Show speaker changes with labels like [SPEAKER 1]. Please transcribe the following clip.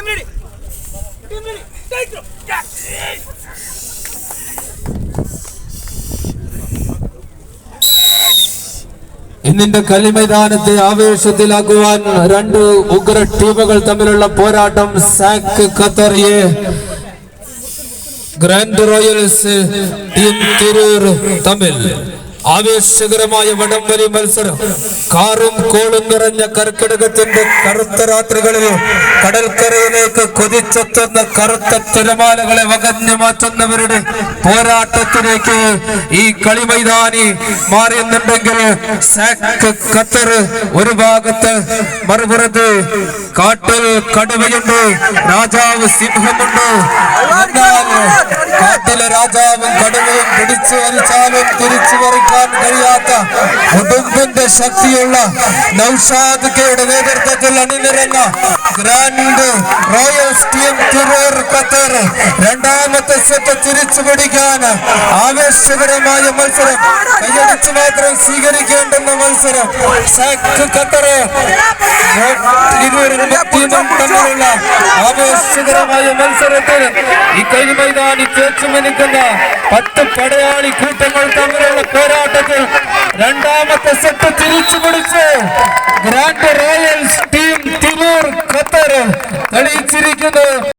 [SPEAKER 1] Team ready. Team ready. Take throw. Yeah. ഇന്നിന്റെ കളിമൈതാനത്തെ ആവേശത്തിലാക്കുവാൻ രണ്ട് ഉഗ്ര ടീമുകൾ തമ്മിലുള്ള പോരാട്ടം സാക്ക് ഖത്തറിയെ ഗ്രാൻഡ് റോയൽസ് ടീം തിരൂർ തമ്മിൽ ആവേശകരമായ വടംവലി മത്സരം. കാറും കോളും നിറഞ്ഞ കർക്കിടകത്തിന്റെ കറുത്ത രാത്രികളിൽ കടൽക്കരയിലേക്ക് കൊതിച്ചെത്തുന്ന കറുത്ത തിരമാലകളെ വകഞ്ഞു മാറ്റുന്നവരുടെ പോരാട്ടത്തിലേക്ക് ഈ കളിമൈതാനി മാറിയെന്നുണ്ടെങ്കിൽ ഖത്തർ ഒരു ഭാഗത്ത് മറുപുറത്ത് കാട്ടിൽ കടുവയുണ്ട് രാജാവ് സിംഹമുണ്ട്. കാട്ടിലെ രാജാവും കടുവയും പിടിച്ചു വലിച്ചാലും തിരിച്ചു പറിക്കാൻ കഴിയാത്ത ഉടുമ്പിന്റെ ശക്തിയുള്ള നൌഷാദ് കെയുടെ നേതൃത്വത്തിൽ അണിനിരന്ന ഗ്രാൻഡ് റോയൽ ടീം ടുറോർ ഖത്തർ രണ്ടാമത്തെ സെറ്റ് തിരിച്ചു പിടിക്കാൻ ആവേശകരമായ മത്സരം. കൈയടിച്ച് മാത്രം സ്വീകരിക്കേണ്ടുന്ന മത്സരം. സാക്ക് തമ്മിലുള്ള ആവേശകരമായ മത്സരത്തിൽ ഈ കരിമൈതാനി തേച്ചുമെനിക്കുന്ന പത്ത് പടയാളി കൂട്ടങ്ങൾ തമ്മിലുള്ള പോരാട്ടത്തിൽ രണ്ടാമത്തെ സെറ്റ് തിരിച്ചു പിടിച്ച് Grand Royals team Tirur Qatar തെളിയിച്ചിരിക്കുന്നു